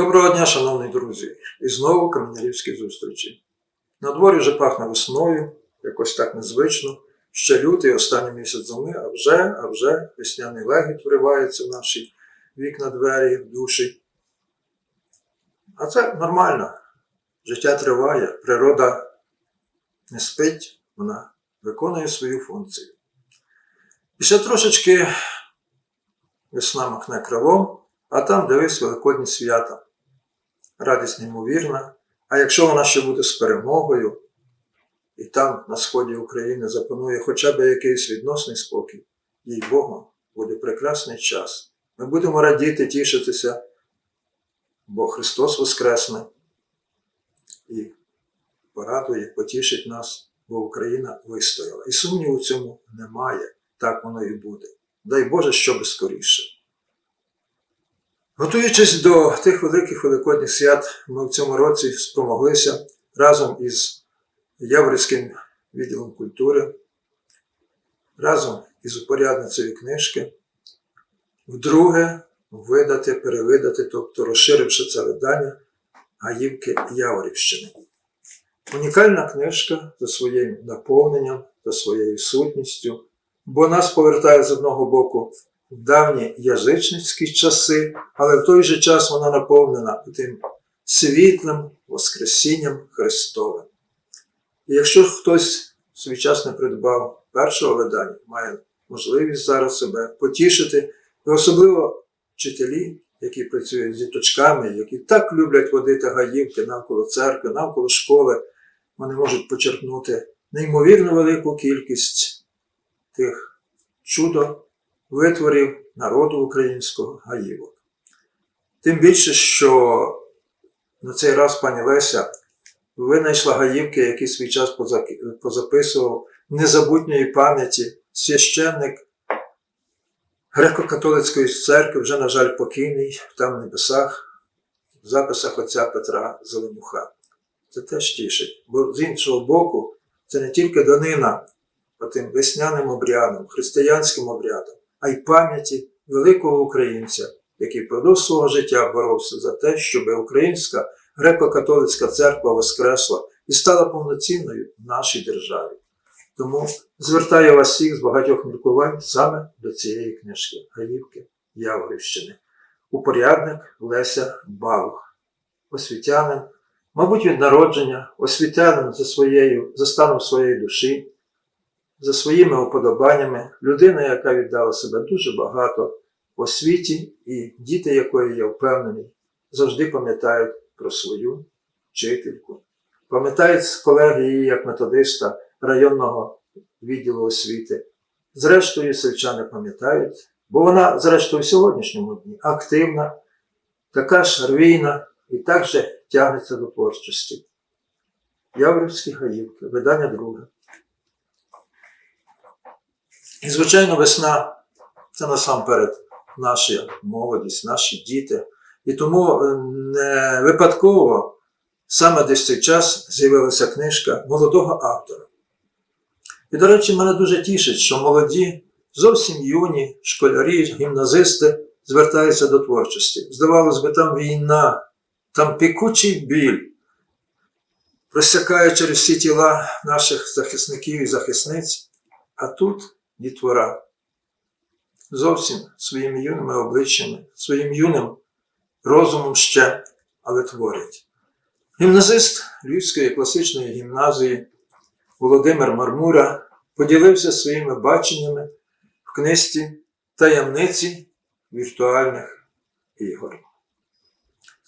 Доброго дня, шановні друзі! І знову каменярівські зустрічі. На дворі вже пахне весною, якось так незвично. Ще лютий, останній місяць зими, а вже, а вже весняний легіт вривається в наші вікна, двері, в душі. А це нормально. Життя триває, природа не спить, вона виконує свою функцію. І ще трошечки весна махне крилом, а там дивись великодні свята. Радість неймовірна. А якщо вона ще буде з перемогою, і там на сході України запанує хоча б якийсь відносний спокій, їй Богу, буде прекрасний час. Ми будемо радіти, тішитися, бо Христос Воскресне і порадує, потішить нас, бо Україна вистояла. І сумніву в цьому немає. Так воно і буде. Дай Боже, щоб скоріше. Готуючись до тих великих великодніх свят, ми в цьому році спромоглися разом із Яворівським відділом культури, разом із упорядницею книжки, вдруге видати, перевидати, тобто розширивши це видання Гаївки Яворівщини. Унікальна книжка за своїм наповненням, за своєю сутністю, бо нас повертає з одного боку в давні язичницькі часи, але в той же час вона наповнена тим світлим Воскресінням Христовим. І якщо хтось свій час не придбав першого видання, має можливість зараз себе потішити, і особливо вчителі, які працюють з діточками, які так люблять водити гаївки навколо церкви, навколо школи, вони можуть почерпнути неймовірно велику кількість тих чудо витворів народу українського гаївок. Тим більше, що на цей раз пані Леся винайшла гаївки, які свій час позаписував незабутньої пам'яті священник греко-католицької церкви, вже, на жаль, покійний, там в небесах, в записах отця Петра Зеленюха. Це теж тішить. Бо з іншого боку, це не тільки данина тим весняним обрядом, християнським обрядом, а й пам'яті великого українця, який впродовж свого життя боровся за те, щоб українська греко-католицька церква воскресла і стала повноцінною в нашій державі. Тому звертаю вас всіх з багатьох міркувань саме до цієї книжки Гаївки Яворівщини. Упорядник Леся Балух, освітянин, мабуть, від народження, освітянин за, своєю, за станом своєї душі, за своїми уподобаннями, людина, яка віддала себе дуже багато освіті, і діти, якої я впевнений, завжди пам'ятають про свою вчительку. Пам'ятають колеги її як методиста районного відділу освіти. Зрештою, сельчани пам'ятають, бо вона, зрештою, в сьогоднішньому дні активна, така ж рвійна і так же тягнеться до творчості. Яврівські гаївки, видання друге. І, звичайно, весна це насамперед наша молодість, наші діти. І тому е, не випадково саме десь цей час з'явилася книжка молодого автора. І, до речі, мене дуже тішить, що молоді, зовсім юні школярі, гімназисти звертаються до творчості. Здавалось би, там війна, там пекучий біль, просякає через всі тіла наших захисників і захисниць, а тут дітвора. Зовсім своїми юними обличчями, своїм юним розумом ще, але творять. Гімназист Львівської класичної гімназії Володимир Мармура поділився своїми баченнями в книжці Таємниці віртуальних ігор.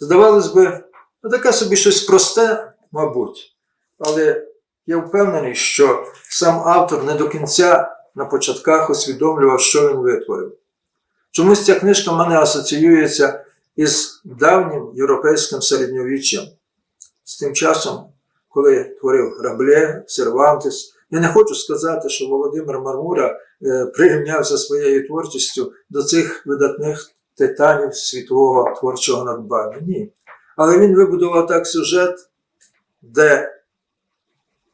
Здавалось би, ну, таке собі щось просте, мабуть, але я впевнений, що сам автор не до кінця на початках усвідомлював, що він витворив. Чомусь ця книжка в мене асоціюється із давнім європейським середньовіччям, з тим часом, коли творив Рабле, Сервантес. Я не хочу сказати, що Володимир Мармура е, прирівнявся своєю творчістю до цих видатних титанів світового творчого надбання. Ні. Але він вибудував так сюжет, де,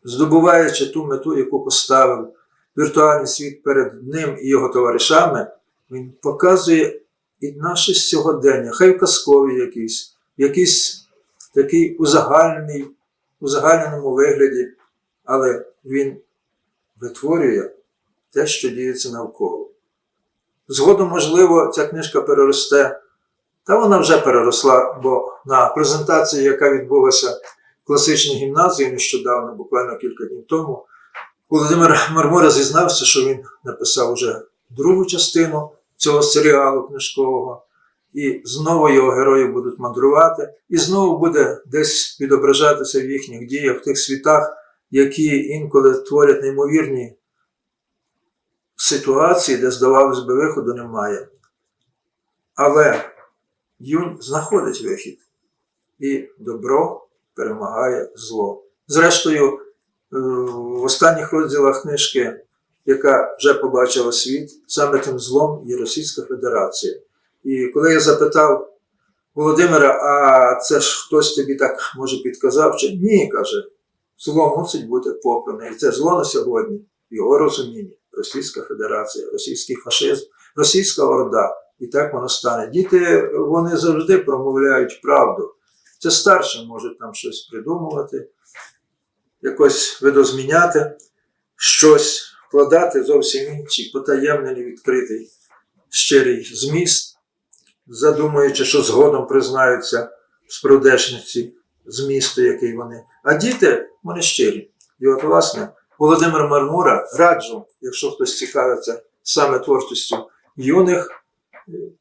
здобуваючи ту мету, яку поставив віртуальний світ перед ним і його товаришами, він показує і наше сьогодення, хай казкові якісь якийсь такий узагальнений, узагальненому вигляді, але він витворює те, що діється навколо. Згодом, можливо, ця книжка переросте, та вона вже переросла, бо на презентації, яка відбулася в класичній гімназії нещодавно, буквально кілька днів тому, Володимир Мармура зізнався, що він написав вже другу частину цього серіалу книжкового, і знову його герої будуть мандрувати, і знову буде десь відображатися в їхніх діях, в тих світах, які інколи творять неймовірні ситуації, де, здавалось би, виходу немає. Але Юнь знаходить вихід, і добро перемагає зло. Зрештою, в останніх розділах книжки, яка вже побачила світ, саме тим злом є Російська Федерація. І коли я запитав Володимира, а це ж хтось тобі так може підказав, чи ні, каже, зло мусить бути попране. І це зло на сьогодні, його розумінні, Російська Федерація, російський фашизм, російська орда. І так воно стане. Діти вони завжди промовляють правду. Це старші можуть там щось придумувати, якось видозміняти, щось вкладати зовсім інший, потаємний, відкритий, щирий зміст, задумуючи, що згодом признаються в справдешності змісту, який вони. А діти, вони щирі. І от, власне, Володимир Мармура раджу, якщо хтось цікавиться саме творчістю юних,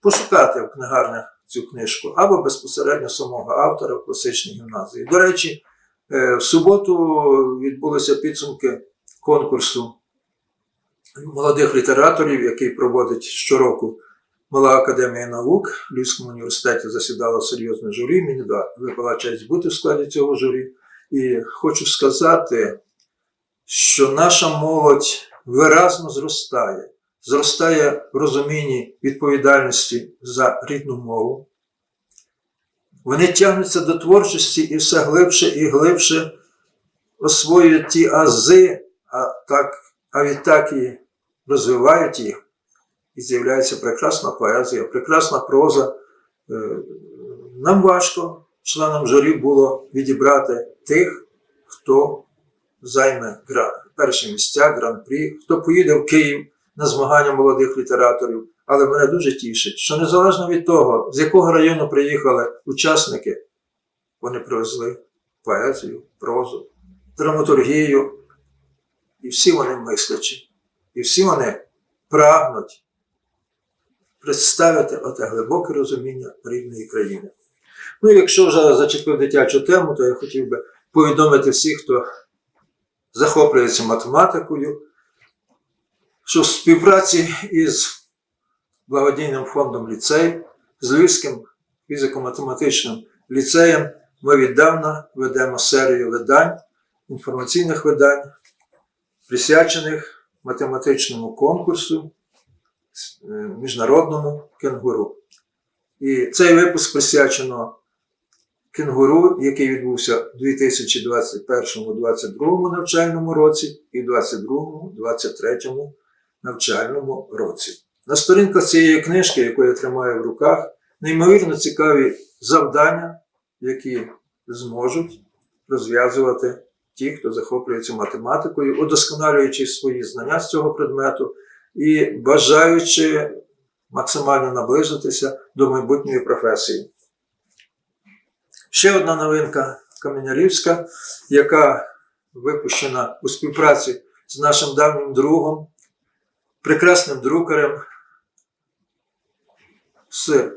пошукати в книгарнях цю книжку або безпосередньо самого автора в класичній гімназії. До речі, в суботу відбулися підсумки конкурсу молодих літераторів, який проводить щороку Мала Академія наук. В Львівському університеті засідало серйозне журі. Мені випала честь бути в складі цього журі. І хочу сказати, що наша молодь виразно зростає зростає в розумінні відповідальності за рідну мову. Вони тягнуться до творчості і все глибше і глибше освоюють ті ази, а, так, а відтак і розвивають їх. І з'являється прекрасна поезія, прекрасна проза. Е, Нам важко, членам журі, було відібрати тих, хто займе перші місця, гран-прі, хто поїде в Київ на змагання молодих літераторів. Але мене дуже тішить, що незалежно від того, з якого району приїхали учасники, вони привезли поезію, прозу, драматургію, і всі вони мислячі, і всі вони прагнуть представити оте глибоке розуміння рідної країни. Ну, якщо вже зачепив дитячу тему, то я хотів би повідомити всіх, хто захоплюється математикою що в співпраці із благодійним фондом ліцей, з Львівським фізико-математичним ліцеєм ми віддавна ведемо серію видань, інформаційних видань, присвячених математичному конкурсу, е, міжнародному кенгуру. І цей випуск присвячено кенгуру, який відбувся у 2021-2022 навчальному році і в 2022-2023 навчальному році. На сторінках цієї книжки, яку я тримаю в руках, неймовірно цікаві завдання, які зможуть розв'язувати ті, хто захоплюється математикою, удосконалюючи свої знання з цього предмету і бажаючи максимально наближитися до майбутньої професії. Ще одна новинка Каменярівська, яка випущена у співпраці з нашим давнім другом прекрасним друкарем, з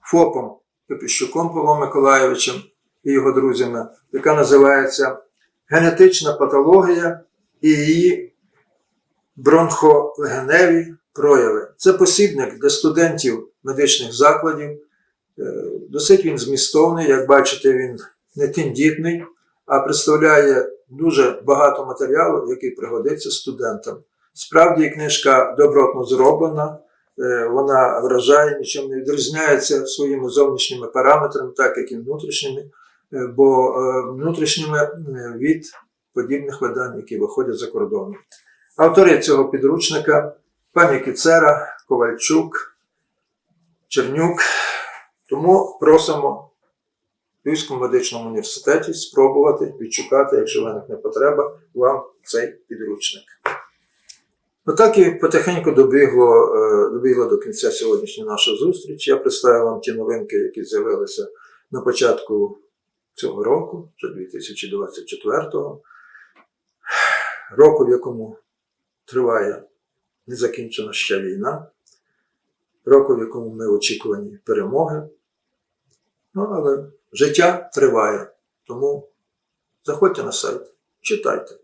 ФОПом Капіщуком Павлом Миколайовичем і його друзями, яка називається Генетична патологія і її бронхолегеневі прояви. Це посібник для студентів медичних закладів. Е, досить він змістовний, як бачите, він не тендітний, а представляє дуже багато матеріалу, який пригодиться студентам. Справді книжка добротно зроблена, вона вражає, нічим не відрізняється своїми зовнішніми параметрами, так як і внутрішніми, е, бо е, внутрішніми від подібних видань, які виходять за кордоном. Автори цього підручника пані Кіцера, Ковальчук, Чернюк, Тому просимо в Львівському медичному університеті спробувати відшукати, якщо виникне потреба, вам цей підручник. Отак і потихеньку добігло, е, добігло до кінця сьогоднішньої нашої зустрічі. Я представив вам ті новинки, які з'явилися на початку цього року, вже 2024 року, в якому триває незакінчена ще війна, року, в якому ми очікувані перемоги. Ну, але життя триває. Тому заходьте на сайт, читайте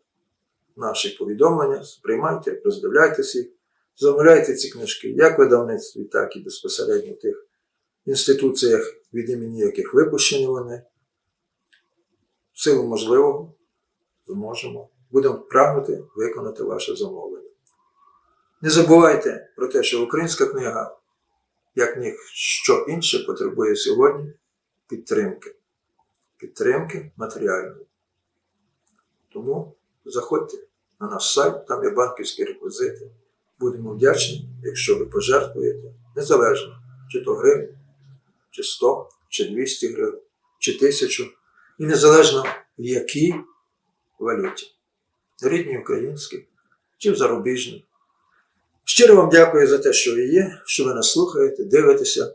наші повідомлення, сприймайте, роздивляйтеся їх, замовляйте ці книжки як видавництві, так і безпосередньо в тих інституціях, від імені яких випущені вони. В силу можливого зможемо. Будемо прагнути виконати ваше замовлення. Не забувайте про те, що українська книга, як ніщо інше, потребує сьогодні підтримки. Підтримки матеріальної. Тому заходьте на наш сайт, там є банківські реквізити. Будемо вдячні, якщо ви пожертвуєте, незалежно, чи то гривень, чи 100, чи 200 гривень, чи 1000, і незалежно в якій валюті. Рідній українській чи в зарубіжній. Щиро вам дякую за те, що ви є, що ви нас слухаєте, дивитеся.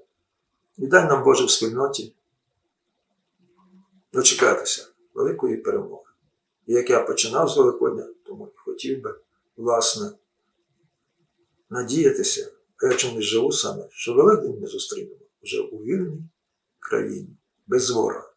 І дай нам Боже в спільноті дочекатися великої перемоги. І як я починав з Великодня, тому хотів би, власне, надіятися, я чомусь живу саме, що Великдень ми зустрінемо вже у вільній країні, без ворога.